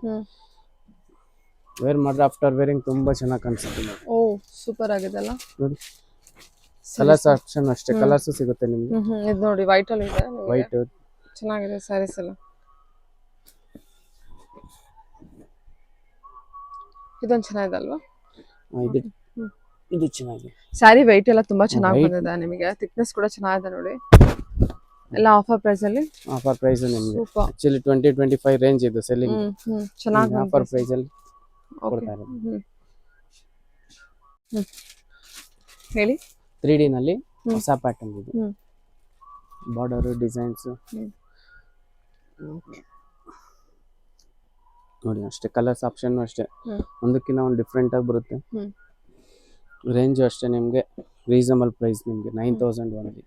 ವೇರ್ ಮಾಡಿದ್ರೆ ಆಫ್ಟರ್ ವೇರಿಂಗ್ ತುಂಬಾ ಚೆನ್ನಾಗಿ ಕಾಣಿಸುತ್ತೆ ನೋಡಿ ಓ ಸೂಪರ್ ಆಗಿದೆಲ್ಲ. ನೋಡಿ. ಕಲರ್ಸ್ ಆಪ್ಷನ್ ಅಷ್ಟೇ ಕಲರ್ಸ್ ಸಿಗುತ್ತೆ ನಿಮ್ಗೆ. ಇದು ನೋಡಿ ವೈಟ್ ಅಲ್ಲಿ ಇದೆ ವೈಟ್ ಚೆನ್ನಾಗಿದೆ ಸ್ಯಾರೀಸ್ ಎಲ್ಲ. ಇದೊಂದು ಚೆನ್ನಾಗಿದೆ ಅಲ್ವಾ? ಇದು. ಇದು ಚೆನ್ನಾಗಿದೆ. ಸ್ಯಾರಿ ವೈಟ್ ಎಲ್ಲ ತುಂಬಾ ಚೆನ್ನಾಗಿ ಬಂದಿದೆ ನಿಮಗೆ. ಥಿಕ್ನೆಸ್ ಕೂಡ ಚೆನ್ನಾಗಿದೆ ನೋಡಿ. ಎಲ್ಲ ಆಫರ್ ಪ್ರೈಸ್ ಅಲ್ಲಿ? ಆಫರ್ ಪ್ರೈಸ್ ನಿಮಗೆ. Actually twenty twenty five range ಇದೆ ಸೆಲ್ಲಿಂಗ್ ಚೆನ್ನಾಗಿ ಆಫರ್ ಪ್ರೈಸ್ ಅಲ್ಲಿ ಕೊಡ್ತಾ ಇರೋದು. ಹ್ಮ್ ಹ್ಮ್. ಹೇಳಿ. ತ್ರೀ ಡಿ ನಲ್ಲಿ ಹ್ಮ್. ಹೊಸ ಪ್ಯಾಟರ್ನ್ ಇದು. ಬಾರ್ಡರ್ ಡಿಸೈನ್ಸ್ ನೋಡಿ ಅಷ್ಟೇ ಕಲರ್ಸ್ ಆಪ್ಷನ್ ಅಷ್ಟೇ. ಒಂದಕ್ಕಿಂತ ಒಂದು ಡಿಫ್ರೆಂಟ್ ಆಗಿ ಬರುತ್ತೆ. ರೇಂಜ್ ಅಷ್ಟೇ ನಿಮಗೆ. ರೀಸನಬಲ್ ಪ್ರೈಸ್ ನಿಮಗೆ. Nine thousand only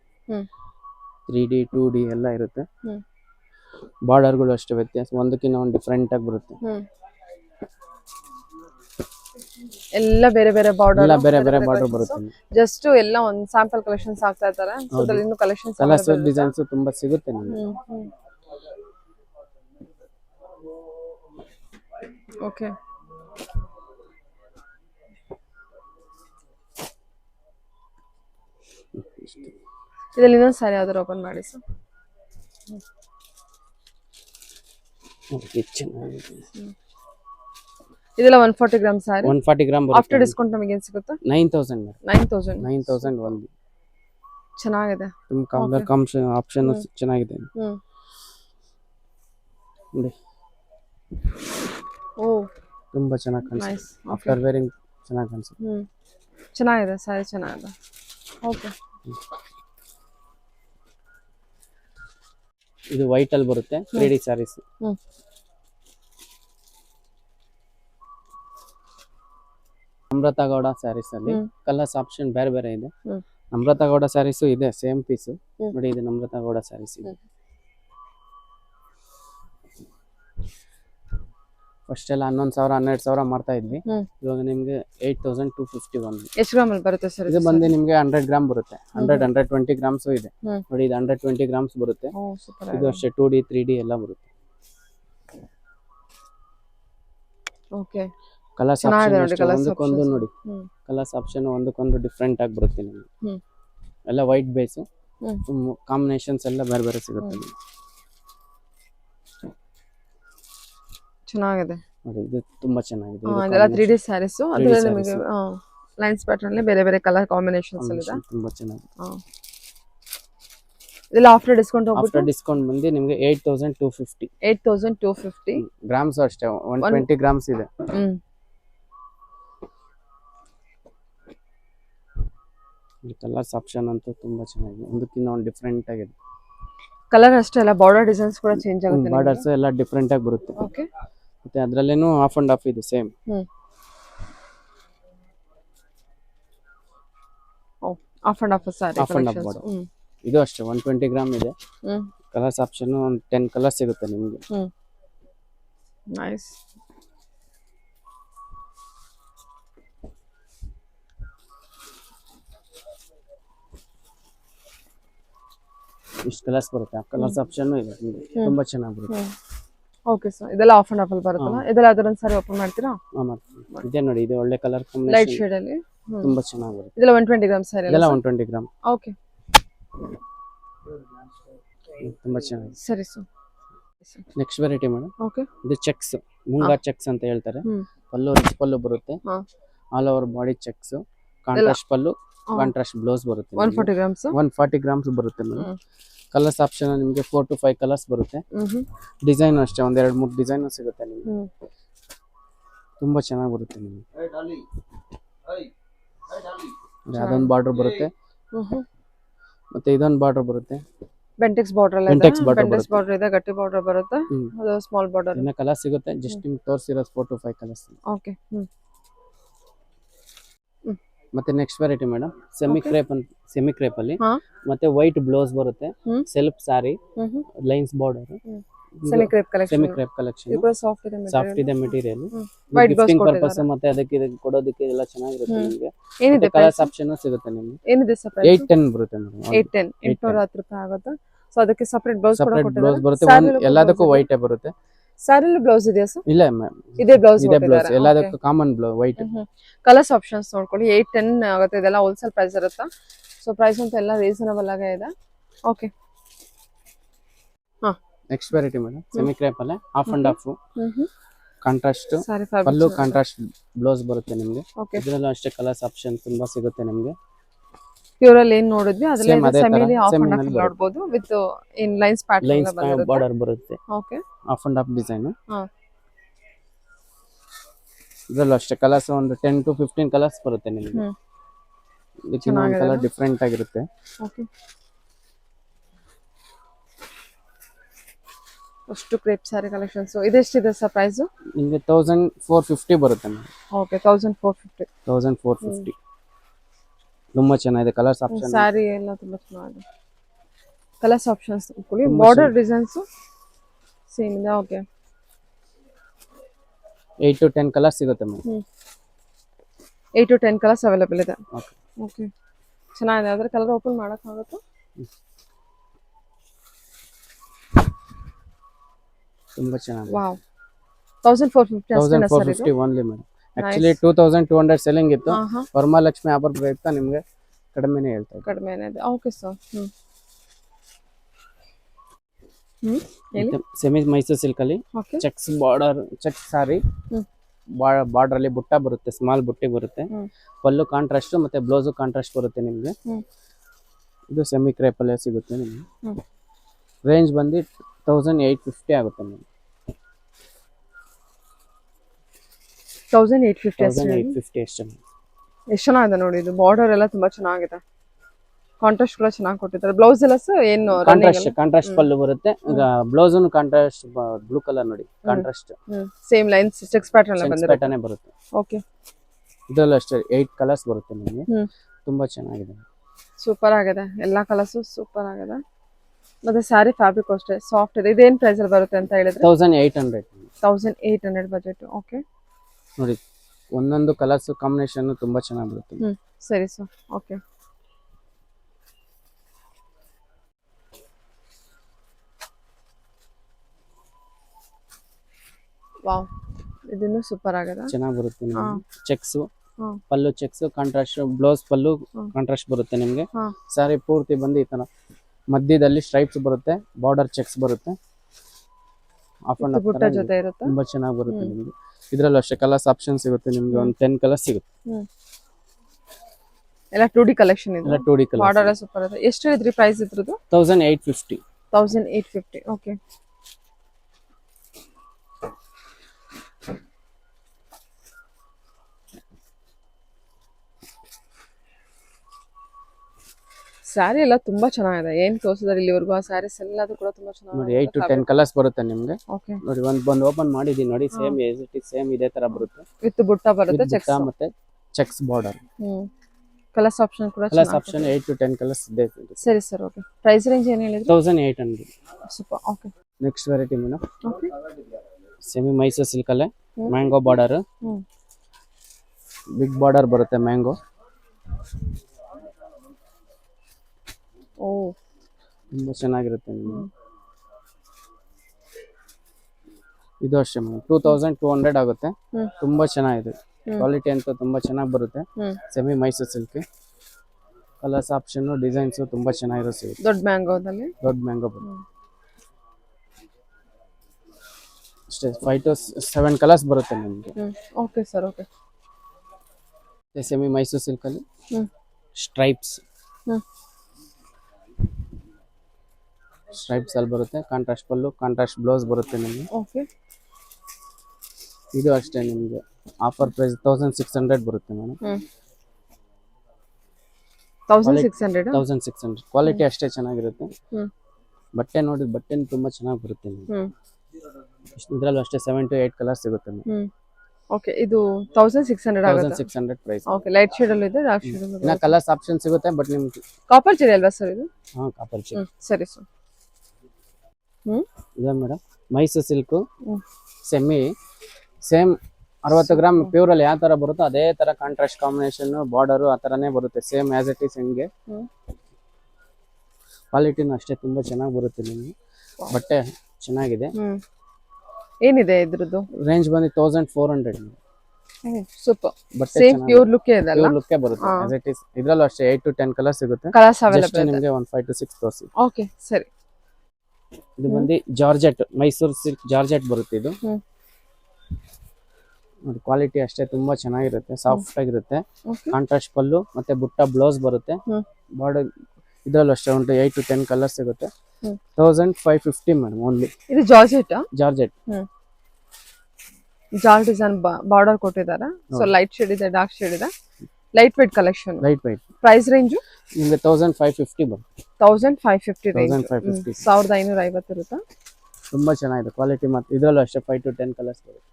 three D two D ಎಲ್ಲ ಇರುತ್ತೆ. ಹ್ಮ್. ಬಾರ್ಡರ್ಗಳು ಅಷ್ಟೇ ವ್ಯತ್ಯಾಸ. ಒಂದಕ್ಕಿಂತ ಒಂದು ಡಿಫ್ರೆಂಟ್ ಆಗಿ ಬರುತ್ತೆ. ಹ್ಮ್. ಎಲ್ಲ ಬೇರೆ ಬೇರೆ ಬಾರ್ಡರ್ ಎಲ್ಲ ಬೇರೆ ಬೇರೆ ಬಾರ್ಡರ್ ಬರುತ್ತೆ. ಜಸ್ಟ್ ಎಲ್ಲ ಒಂದ್ ಸ್ಯಾಂಪಲ್ ಕಲೆಕ್ಷನ್ಸ್ ಆಗ್ತಾ ಇರ್ತಾರೆ ಅದರಲ್ಲಿ ಅದ್ರಲ್ಲಿ ಇನ್ನು ಕಲೆಕ್ಷನ್ಸ್ ಕಲರ್ಸ್ ಡಿಸೈನ್ಸ್ ತುಂಬಾ ಸಿಗುತ್ತೆ ನಿಮಗೆ. ಓಕೆ ಇದ್ರಲ್ಲಿ ಇನ್ನೊಂದು ಸಾರಿ ಯಾವ್ದಾರು ಓಪನ್ ಮಾಡಿ ಸರ್ ಇದೆಲ್ಲ one forty gram sari. One forty gram after discount ನಮಗೆ ಏನು ಸಿಗುತ್ತೆ? Nine thousand nine thousand nine thousand ಒಂದು ಚೆನ್ನಾಗಿದೆ. ತುಂಬ ಕಲರ್ ಕಾಂಪ್ಷನ್ ಆಪ್ಷನ್ ಚೆನ್ನಾಗಿದೆ. ಓ. ತುಂಬ ಚೆನ್ನಾಗಿ ಕಾಣಿಸುತ್ತೆ. ಆಫ್ಟರ್ ವೇರಿಂಗ್ ಚೆನ್ನಾಗಿ ಕಾಣಿಸುತ್ತೆ. ಚೆನ್ನಾಗಿದೆ ಸಾರಿ ಚೆನ್ನಾಗಿದೆ. ಓಕೆ ಇದು ವೈಟ್ ಅಲ್ಲಿ ಬರುತ್ತೆ ತ್ರೀ ಡಿ ಸ್ಯಾರೀಸ್ ಅಮೃತ ಗೌಡ ಸ್ಯಾರೀಸ್ ಅಲ್ಲಿ ಕಲರ್ಸ್ ಆಪ್ಷನ್ ಬೇರೆ ಬೇರೆ ಇದೆ. ಅಮೃತ ಗೌಡ ಸ್ಯಾರೀಸು ಇದೆ ಸೇಮ್ ಪೀಸ್ ನೋಡಿ ಇದು ಅಮೃತ ಗೌಡ ಸ್ಯಾರೀಸ್ ಇದೆ ಫಸ್ಟ್ ಎಲ್ಲ ಹನ್ನೊಂದು ಸಾವಿರ ಹನ್ನೆರಡು ಸಾವಿರ ಮಾಡ್ತಾ ಇದ್ವಿ. ಇವಾಗ ನಿಮ್ಗೆ eight thousand two fifty one ಎಷ್ಟು ಗ್ರಾಮ್ ಬರುತ್ತೆ ಸರ್ ಇದು ಬಂದು ನಿಮ್ಗೆ ಹಂಡ್ರೆಡ್ ಗ್ರಾಮ್ ಬರುತ್ತೆ. ಹಂಡ್ರೆಡ್ ಹಂಡ್ರೆಡ್ ಟ್ವೆಂಟಿ ಗ್ರಾಮ್ಸ್ ಇದೆ. ನೋಡಿ ಇದು ಹಂಡ್ರೆಡ್ ಟ್ವೆಂಟಿ ಗ್ರಾಮ್ಸ್ ಬರುತ್ತೆ. ಇದು ಅಷ್ಟೇ ಟೂ ಡಿ ತ್ರೀ ಡಿ ಎಲ್ಲ ಬರುತ್ತೆ. ಓಕೆ ಕಲರ್ಸ್ ಆಪ್ಷನ್ ಒಂದಕ್ಕೊಂದು ನೋಡಿ. ಕಲರ್ಸ್ ಆಪ್ಷನ್ ಒಂದಕ್ಕೊಂದು ಡಿಫ್ರೆಂಟ್ ಆಗಿ ಬರುತ್ತೆ ನಿಮ್ಗೆ. ಎಲ್ಲ ವೈಟ್ ಬೇಸು ಕಾಂಬಿನೇಷನ್ಸ್ ಎಲ್ಲ ಬೇರೆ ಬೇರೆ ಸಿಗುತ್ತೆ ಚೆನ್ನಾಗಿದೆ. ನೋಡಿ ಇದು ತುಂಬಾ ಚೆನ್ನಾಗಿದೆ. ಅದೆಲ್ಲ ಇದು ತ್ರೀ ಡಿ. ಸ್ಯಾರೀಸ್ 3D ಅದ್ರಲ್ಲಿ. ನಿಮಗೆ ಲೈನ್ಸ್ ಪ್ಯಾಟರ್ನ್ ಬೇರೆ ಬೇರೆ ಕಲರ್ ಕಾಂಬಿನೇಷನ್ಸ್ ಅಲ್ಲಿ ಇದೆ. Combination ತುಂಬಾ ಚೆನ್ನಾಗಿದೆ. ಇದೆಲ್ಲ ಆಫ್ಟರ್ ಡಿಸ್ಕೌಂಟ್ ಹೋಗ್ಬಿಟ್ಟು? ಆಫ್ಟರ್ ಡಿಸ್ಕೌಂಟ್ ಬಂದು ನಿಮಗೆ eight thousand two fifty eight thousand two fifty grams ಅಷ್ಟೇ ಒನ್ ಟ್ವೆಂಟಿ ಗ್ರಾಮ್ಸ್ ಇದೆ. ಹ್ಮ್. ಕಲರ್ಸ್ ಆಪ್ಷನ್ ಅಂತೂ ತುಂಬಾ ಚೆನ್ನಾಗಿದೆ. ಒಂದಕ್ಕಿಂತ ಒಂದು ಡಿಫ್ರೆಂಟ್ ಆಗಿದೆ. ಕಲರ್ ಅಷ್ಟೇ ಅಲ್ಲ ಬಾರ್ಡರ್ ಡಿಸೈನ್ಸ್ ಕೂಡ ಚೇಂಜ್ ಆಗುತ್ತೆ ಬಾರ್ಡರ್ಸ್ ಎಲ್ಲ ಡಿಫ್ರೆಂಟ್ ಆಗಿ ಬರುತ್ತೆ. ಓಕೆ ಮತ್ತೆ ಅದರಲ್ಲೇನೂ ಆಫ್ ಅಂಡ್ ಆಫ್ ಇದೆ same half and half sari half and half. ಇದು ಅಷ್ಟೇ ಒನ್ ಟ್ವೆಂಟಿ ಗ್ರಾಮ್ ಇದೆ. ಕಲರ್ಸ್ ಆಪ್ಷನ್ ಒಂದು ಟೆನ್ ಕಲರ್ಸ್ ಸಿಗುತ್ತೆ ನಿಮಗೆ. ನೈಸ್ ಇಷ್ಟು ಕಲರ್ಸ್ ಬರುತ್ತೆ. ಆ ಕಲರ್ಸ್ ಆಪ್ಷನ್ ಇದೆ. ನಿಮ್ಗೆ ತುಂಬಾ ಚೆನ್ನಾಗಿ ಬರುತ್ತೆ ಓಕೆ ಸರ್ ಇದೆಲ್ಲ ಆಫ್ ಅಂಡ್ ಆಫ್ ಅಲ್ಲಿ ಬರುತ್ತಲ್ಲ ಇದೆಲ್ಲ ಅದನ್ನ ಸಾರಿ ಓಪನ್ ಮಾಡ್ತೀರಾ? ಹಾ, ಮಾಡ್ತೀನಿ. ಇದೆ ನೋಡಿ ಇದು ಒಳ್ಳೆ ಕಲರ್ ಲೈಟ್ ಕಾಂಬಿನೇಷನ್ ಶೇಡ್ ಅಲ್ಲಿ? ಹ್ಮ್. ತುಂಬಾ ಚೆನ್ನಾಗಿ ಬರುತ್ತೆ ಇದೆಲ್ಲ ಒನ್ ಟ್ವೆಂಟಿ ಗ್ರಾಮ್ ಸಾರಿ ಇದೆಲ್ಲ ಒನ್ ಟ್ವೆಂಟಿ ಗ್ರಾಮ್ ಓಕೆ ತುಂಬಾ ಚೆನ್ನಾಗಿದೆ. ಸರಿ sir next variety madam okay ಇದು ಚೆಕ್ಸ್ ಮುಂಗಾ ಚೆಕ್ಸ್ ಅಂತ ಹೇಳ್ತಾರೆ. ಹ್ಮ್. ಪಲ್ಲು ರಿಚ್ ಪಲ್ಲು ಬರುತ್ತೆ. ಹಾ. All over body checks contrast pallu contrast blouse ಬರುತ್ತೆ. One forty grams one forty grams ಬರುತ್ತೆ ಮೇಡಮ್. ಕಲರ್ಸ್ ಆಪ್ಷನ್ ನಿಮಗೆ ಫೋರ್ ಟು ಫೈವ್ ಕಲರ್ಸ್ ಬರುತ್ತೆ. ಡಿಸೈನ್ ಅಷ್ಟೇ ಒಂದ್ ಎರಡು ಮೂರು ಡಿಸೈನ್ ಸಿಗುತ್ತೆ ನಿಮಗೆ ತುಂಬಾ ಚೆನ್ನಾಗಿ ಬರುತ್ತೆ ನಿಮಗೆ. ಅದೊಂದು ಬಾರ್ಡರ್ ಬರುತ್ತೆ. ಮತ್ತೆ ಇದೊಂದು ಬಾರ್ಡರ್ ಬರುತ್ತೆ. ಬೆಂಟೆಕ್ಸ್ ಬಾರ್ಡರ್ ಬೆಂಟೆಕ್ಸ್ ಬಾರ್ಡರ್ ಇದೆ. ಗಟ್ಟಿ ಬಾರ್ಡರ್ ಬರುತ್ತೆ. ಅದು ಸ್ಮಾಲ್ ಬಾರ್ಡರ್ ಇನ್ನ ಕಲರ್ ಸಿಗುತ್ತೆ ಜಸ್ಟ್ ನಿಮ್ಗೆ ತೋರಿಸಿರೋದು four to five colours okay ಹ್ಮ್. ಮತ್ತೆ next variety madam semi crepe ಅಂತ ಸೆಮಿ ಕ್ರೇಪ್ ಅಲ್ಲಿ ಮತ್ತೆ ವೈಟ್ ಬ್ಲೌಸ್ ಬರುತ್ತೆ. Self sari lines border semi crepe collection semi crepe collection ಇದು ಸಾಫ್ಟ್ ಇದೆ ಸಾಫ್ಟ್ ಇದೆ ಮೆಟೀರಿಯಲ್ ಹ್ಮ್. ಗಿಫ್ಟಿಂಗ್ ಪರ್ಪಸ್ ಮತ್ತೆ ಅದಕ್ಕೆ ಇದಕ್ಕೆ ಕೊಡೋದಕ್ಕೆ ಎಲ್ಲ ಚೆನ್ನಾಗಿರುತ್ತೆ. ನಿಮಗೆ. ಏನಿದೆ ಕಲರ್ಸ್ ಆಪ್ಷನ್ ಸಿಗುತ್ತೆ ನಿಮಗೆ. ಏನಿದೆ ಸರ್ ಏಟ್ ಟೆನ್ ಬರುತ್ತೆ ಮೇಡಮ್ ಏಟ್ ಟೆನ್ ಎಂಟ್ನೂರ ಹತ್ತು ರೂಪಾಯಿ ಆಗುತ್ತೆ. ಸೊ ಅದಕ್ಕೆ ಸಪ್ರೇಟ್ ಬ್ಲೌಸ್ ಕೂಡ ಸಪರೇಟ್ ಬ್ಲೌಸ್ ಬರುತ್ತೆ. ಎಲ್ಲದಕ್ಕೂ ವೈಟೇ ವೈಟ್ ಬರುತ್ತೆ. ಸ್ಯಾರಿಲಿ ಬ್ಲೌಸ್ ಇದೆಯಾ ಸರ್ ಇಲ್ಲ ಮ್ಯಾಮ್ ಇದೇ ಬ್ಲೌಸ್ ಇದೆ ಬ್ಲೌಸ್ ಎಲ್ಲದಕ್ಕೂ common blouse white colours options ನೋಡ್ಕೊಳ್ಳಿ. ಏಟ್ ಟೆನ್ ಆಗುತ್ತೆ. ಇದೆಲ್ಲ ಹೋಲ್ಸೇಲ್ ಪ್ರೈಸ್ ಇರುತ್ತಾ? ಸೊ ಪ್ರೈಸ್ ಅಂತ ಎಲ್ಲ ರೀಸನಬಲ್ ಆಗೇ ಇದೆ. ಓಕೆ ಹಾ. Next variety madam semi crepe ಅಲ್ಲೇ. Half and half contrast pallu contrast blouse ಬರುತ್ತೆ ನಿಮ್ಗೆ. ಇದ್ರಲ್ಲೂ ಅಷ್ಟೇ ಕಲರ್ಸ್ ಆಪ್ಷನ್ ತುಂಬಾ ಸಿಗುತ್ತೆ ನಿಮ್ಗೆ. ಪ್ಯೂರ್ ಅಲ್ಲಿ ಏನ್ ನೋಡಿದ್ವಿ ಅದರಲ್ಲಿ ಅದ್ರಲ್ಲಿ ಅದೇ ಸೆಮಿಲಿ ಆಫ್ ಅಂಡ್ ಆಫ್ ನೋಡ್ಬೋದು with in lines pattern lines border ಬರುತ್ತೆ. Okay half and half design ಇದ್ರಲ್ಲೂ ಅಷ್ಟೇ ಕಲರ್ಸ್ ಒಂದು ಟೆನ್ ಟು ಫಿಫ್ಟೀನ್ ಕಲರ್ಸ್ ಬರುತ್ತೆ ನಿಮಗೆ. ಇದಕ್ಕೆ ಇನ್ನೊಂದು ಕಲರ್ ಡಿಫ್ರೆಂಟ್ ಆಗಿರುತ್ತೆ. ಓಕೆ ಅಷ್ಟು ಕ್ರೇಪ್ ಸ್ಯಾರಿ ಕಲೆಕ್ಷನ್ಸ್ ಇದೆಷ್ಟಿದೆ ಸರ್ ಪ್ರೈಸ್ ನಿಮಗೆ ತೌಸಂಡ್ ಫೋರ್ ಫಿಫ್ಟಿ ಬರುತ್ತೆ okay thousand four fifty thousand four fifty ತುಂಬಾ ಚೆನ್ನಾಗಿದೆ. ಕಲರ್ಸ್ ಆಪ್ಷನ್ ಸ್ಯಾರಿ ಎಲ್ಲ ತುಂಬಾ ಚೆನ್ನಾಗಿದೆ. ಕಲರ್ಸ್ ಆಪ್ಷನ್ಸ್ ಕೊಡಿ. ಬಾರ್ಡರ್ ಡಿಸೈನ್ಸ್ ಸೇಮ್ ಇದೆ. Okay eight to ten colours ಸಿಗುತ್ತೆ ma'am eight eight to ten colours available ಇದೆ. ಓಕೆ ಓಕೆ ಚೆನ್ನಾಗಿದೆ. ಆದರೆ ಕಲರ್ ಓಪನ್ ಮಾಡೋಕ್ಕಾಗುತ್ತಾ ತುಂಬ ಚೆನ್ನಾಗಿದೆ. Wow thousand four fifty thousand four fifty only madam. Actually two thousand two hundred selling ಇತ್ತು. Varamahalakshmi offer ಪ್ರಯುಕ್ತ ನಿಮಗೆ? ಕಡಿಮೆನೇ ಹೇಳ್ತಾ ಇದ್ದೀನಿ ಕಡಿಮೆನೇ ಇದೆ. Okay sir semi Mysore silk ಅಲ್ಲಿ checks border check sari. Border ಅಲ್ಲಿ ಬುಟ್ಟ ಬರುತ್ತೆ ಸ್ಮಾಲ್ ಬುಟ್ಟಿ ಬರುತ್ತೆ. ಪಲ್ಲು ಕಾಂಟ್ರಾಸ್ಟ್ ಮತ್ತೆ ಬ್ಲೌಸ್ ಕಾಂಟ್ರಾಸ್ಟ್ ಬರುತ್ತೆ ನಿಮಗೆ. ಇದು ಸೆಮಿ ಕ್ರೇಪಲ್ಲೇ ಸಿಗುತ್ತೆ ನಿಮಗೆ. ರೇಂಜ್ ಬಂದು ತೌಸಂಡ್ ಏಯ್ಟ್ ಫಿಫ್ಟಿ ಆಗುತ್ತೆ ನಿಮಗೆ. ತೌಸಂಡ್ ಏಟ್ ಫಿಫ್ಟಿ ಫಿಫ್ಟಿ ಅಷ್ಟೇ. ಎಷ್ಟು ಚೆನ್ನಾಗಿದೆ ನೋಡಿ ಇದು ಬಾರ್ಡರ್ ಎಲ್ಲ ತುಂಬಾ ಚೆನ್ನಾಗಿದೆ. ಕಾಂಟ್ರಾಸ್ಟ್ ಕೂಡ ಚೆನ್ನಾಗಿ ಕೊಟ್ಟಿದ್ದಾರೆ. ಬ್ಲೌಸ್ ಎಲ್ಲ ಸರ್ ಏನು ಕಾಂಟ್ರಾಸ್ಟ್ ಕಾಂಟ್ರಾಸ್ಟ್ ಪಲ್ಲು ಬರುತ್ತೆ. ಬ್ಲೌಸ್ ಕಾಂಟ್ರಾಸ್ಟ್ ಬ್ಲೂ ಕಲರ್ ನೋಡಿ contrast same lines sticks pattern ಪ್ಯಾಟರ್ನೇ ಬರುತ್ತೆ. ಓಕೆ ಇದೆಲ್ಲ ಅಷ್ಟೇ ಏಟ್ ಕಲರ್ಸ್ ಬರುತ್ತೆ ನಿಮಗೆ. ತುಂಬಾ ಚೆನ್ನಾಗಿದೆ. ಸೂಪರ್ ಆಗಿದೆ. ಎಲ್ಲಾ ಕಲರ್ಸು ಸೂಪರ್ ಆಗಿದೆ. ಮತ್ತೆ ಸ್ಯಾರಿ ಫ್ಯಾಬ್ರಿಕ್ ಅಷ್ಟೇ ಸಾಫ್ಟ್ ಇದೆ. ಇದೇನ್ ಪ್ರೈಸ್ ಅಲ್ಲಿ ಬರುತ್ತೆ ಅಂತ ಹೇಳಿದ್ರೆ? Thousand eight hundred thousand eight hundred budget okay ನೋಡಿ ಒಂದೊಂದು ಕಲರ್ಸ್ ಕಾಂಬಿನೇಷನ್ ತುಂಬಾ ಚೆನ್ನಾಗಿ ಬರುತ್ತೆ ಹ್ಮ್ ಸರಿ ಸರ್ ಓಕೆ ವಾವ್ ಇದನ್ನು ಸೂಪರ್ ಆಗಿದೆ? ಚೆನ್ನಾಗಿ ಬರುತ್ತೆ. Checks. Pallu checks contrast blouse pallu contrast ಬರುತ್ತೆ ನಿಮ್ಗೆ. ಸಾರಿ ಪೂರ್ತಿ ಬಂದು ಈ ತರ ಮಧ್ಯದಲ್ಲಿ ಸ್ಟ್ರೈಪ್ಸ್ ಬರುತ್ತೆ ಬಾರ್ಡರ್ ಚೆಕ್ಸ್ ಬರುತ್ತೆ. ಆಫ್ ಅಂಡ್ ಜೊತೆ ಇರುತ್ತೆ? ತುಂಬಾ ಚೆನ್ನಾಗಿ ಬರುತ್ತೆ ನಿಮ್ಗೆ. ಇದ್ರಲ್ಲೂ ಅಷ್ಟೇ ಕಲರ್ಸ್ ಆಪ್ಷನ್ ಸಿಗುತ್ತೆ ನಿಮ್ಗೆ ಒಂದು ಟೆನ್ ಕಲರ್ಸ್ ಸಿಗುತ್ತೆ. ಎಲ್ಲ ಟೂ ಡಿ ಕಲೆಕ್ಷನ್ ಎಲ್ಲ ಇದೆ two D colour border super ಇದೆ ಎಷ್ಟು ಹೇಳಿದ್ರಿ ಪ್ರೈಸ್ ಇದ್ರದ್ದು? Thousand eight fifty thousand eight fifty okay sari ಎಲ್ಲ ತುಂಬಾ ಚೆನ್ನಾಗಿದೆ. ಏನ್ ತೋರಿಸಿದಾರೆ ಇಲ್ಲಿವರೆಗೂ? ಆ ಸ್ಯಾರೀಸ್ ಎಲ್ಲದೂ ಕೂಡ ತುಂಬಾ ನೋಡಿ ಏಟ್ ಟು ಚೆನ್ನಾಗಿದೆ ಟೆನ್ ಕಲರ್ಸ್ ಬರುತ್ತೆ ನಿಮ್ಗೆ. ಓಕೆ ನೋಡಿ ಒಂದ್ ಬಂದು ಓಪನ್ ಮಾಡಿದೀನಿ ನೋಡಿ same as it is same ಇದೇ ತರ ಬರುತ್ತೆ. ವಿತ್ ಬುಟ್ಟ ಬರುತ್ತೆ With ಚೆಕ್ಸ್ ಬುಟ್ಟ ಮತ್ತೆ ಚೆಕ್ಸ್ ಬಾರ್ಡರ್ ಹ್ಮ್. ಕಲರ್ಸ್ ಆಪ್ಷನ್ ಕೂಡ ಕಲರ್ಸ್ ಚೆನ್ನಾಗಿದೆ. Option eight to ten colours ಇದೆ. ಸರಿ ಸರ್ ಓಕೆ ಪ್ರೈಸ್ ರೇಂಜ್ ಏನ್ ಹೇಳಿದ್ರು? Thousand eight hundred super okay next variety madam okay semi Mysore silk ಅಲ್ಲೇ. ಮ್ಯಾಂಗೋ ಬಾರ್ಡರ್ ಹ್ಮ್. ಬಿಗ್ ಬಾರ್ಡರ್ ಬರುತ್ತೆ ಮ್ಯಾಂಗೋ ಓ. ತುಂಬಾ ಚೆನ್ನಾಗಿರುತ್ತೆ ನಿಮ್ಮ. ಇದು ಅಷ್ಟೇ madam. Two thousand two hundred ಆಗುತ್ತೆ. ತುಂಬಾ ಚೆನ್ನಾಗಿದೆ. ಕ್ವಾಲಿಟಿ ಅಂತೂ ತುಂಬಾ ಚೆನ್ನಾಗಿ ಬರುತ್ತೆ. Semi Mysore silk colours option designs ತುಂಬಾ ಚೆನ್ನಾಗಿರೋ ಸಿಗುತ್ತೆ ದೊಡ್ಡ ಮ್ಯಾಂಗೋದಲ್ಲಿ ದೊಡ್ಡ ಮ್ಯಾಂಗೋ ಬರುತ್ತೆ. ಅಷ್ಟೇ ಫೈವ್ ಟು ಸೆವೆನ್ ಕಲರ್ಸ್ ಬರುತ್ತೆ ನಿಮಗೆ. Okay sir okay semi Mysore ಸಿಲ್ಕಲ್ಲಿ stripes stripes ಅಲ್ಲಿ ಬರುತ್ತೆ ಕಾಂಟ್ರಾಸ್ಟ್ ಪಲ್ಲು ಕಾಂಟ್ರಾಸ್ಟ್ ಬ್ಲೌಸ್ ಬರುತ್ತೆ ನಿಮಗೆ. ಓಕೆ ಇದು ಅಷ್ಟೇ ನಿಮಗೆ. Offer price thousand six hundred ಬರುತ್ತೆ madam thousand six hundred thousand six hundred quality ಅಷ್ಟೇ ಚೆನ್ನಾಗಿರುತ್ತೆ. ಬಟ್ಟೆ ನೋಡಿ ಬಟ್ಟೆ ತುಂಬಾ ಚೆನ್ನಾಗಿ ಬರುತ್ತೆ ನಿಮಗೆ. ಹ್ಮ್. ಇದ್ರಲ್ಲೂ ಅಷ್ಟೇ ಸೆವೆನ್ ಟು ಏಟ್ ಕಲರ್ ಸಿಗುತ್ತೆ ನಿಮಗೆ. ಓಕೆ ಇದು thousand six hundred thousand six hundred price okay light shade ಅಲ್ಲಿ ಇದೆ ಡಾರ್ಕ್ ಶೇಡ್ ಅಲ್ಲಿ ಕಲರ್ಸ್ ಆಪ್ಷನ್ ಸಿಗುತ್ತೆ ಬಟ್ ನಿಮ್ಗೆ ಕಾಪರ್ ಜರಿ ಅಲ್ವಾ ಸರ್ ಇದು? ಹಾಂ ಕಾಪರ್ ಚಿಪ್ ಸರಿ ಸರ್ ಇದೆ madam Mysore silk. Semi semi ಅರವತ್ತು ಗ್ರಾಮ್ ಪ್ಯೂರ್ ಅಲ್ಲಿ ಯಾವ ತರ ಬರುತ್ತೋ ಅದೇ ತರ ಕಾಂಟ್ರಾಸ್ಟ್ ಕಾಂಬಿನೇಷನ್ ಬಾರ್ಡರ್ ಆ ತರನೇ ಬರುತ್ತೆ ಸೇಮ್ ಆಸ್ ಇಟ್ ಈಸ್ ಹೆಂಗೆ. ಕ್ವಾಲಿಟಿನೂ ಅಷ್ಟೇ ತುಂಬಾ ಚೆನ್ನಾಗಿ ಬರುತ್ತೆ ನಿಮಗೆ ಬಟ್ಟೆ ಚೆನ್ನಾಗಿದೆ. ಏನಿದೆ ಇದ್ರದ್ದು? ರೇಂಜ್ ಬಂದು thousand four hundred super same pure look ಇದೆ ಅಲ್ಲ ಬರುತ್ತೆ ಆಸ್ ಇಟ್ ಇಸ್ ಇದ್ರಲ್ಲೂ ಅಷ್ಟೇ ಏಟ್ ಟು ಟೆನ್ ಕಲರ್ ಸಿಗುತ್ತೆ. ಕಲರ್ಸ್ ಅವೈಲೇಬಲ್ ಇದೆ. ನಿಮಗೆ ಒಂದು ಫೈವ್ ಟು ಸಿಕ್ಸ್ ತೋರಿಸಿ ಓಕೆ ಸರಿ. ಇದು ಬಂದು ಜಾರ್ಜೆಟ್ ಮೈಸೂರು ಸಿಲ್ಕ್ ಜಾರ್ಜೆಟ್ ಬರುತ್ತೆ ಇದು. ನೋಡಿ ಕ್ವಾಲಿಟಿ ಅಷ್ಟೇ ತುಂಬಾ ಚೆನ್ನಾಗಿರುತ್ತೆ ಸಾಫ್ಟ್ ಆಗಿರುತ್ತೆ. ಕಾಂಟ್ರಾಸ್ಟ್ ಪಲ್ಲು ಮತ್ತೆ ಬುಟ್ಟ ಬ್ಲೌಸ್ ಬರುತ್ತೆ. ಬಾರ್ಡರ್ ಇದ್ರಲ್ಲೂ ಅಷ್ಟೇ ಉಂಟು ಏಟ್ ಟು ಟೆನ್ ಕಲರ್ ಸಿಗುತ್ತೆ. Thousand five fifty madam only ಇದು ಜಾರ್ಜೆಟ್? ಜಾರ್ಜೆಟ್. ಜಾಲ್ ಡಿಸೈನ್ ಬಾರ್ಡರ್ ಕೊಟ್ಟಿದ್ದಾರೆ? ಸೊ ಲೈಟ್ ಶೇಡ್ ಇದೆ ಡಾರ್ಕ್ ಶೇಡ್ ಇದೆ. Light white collection light white price range ನಿಮಗೆ ತೌಸಂಡ್ ಫೈವ್ ಫಿಫ್ಟಿ ಬರುತ್ತೆ. Thousand five fifty range 1550. ಸಾವಿರದ ಐನೂರ ಐವತ್ತು ಇರುತ್ತಾ? ತುಂಬಾ ಚೆನ್ನಾಗಿದೆ. ಕ್ವಾಲಿಟಿ ಮತ್ತೆ ಇದರಲ್ಲೂ ಅಷ್ಟೇ ಫೈವ್ ಟು ಟೆನ್ ಕಲರ್ಸ್ ಬರುತ್ತೆ.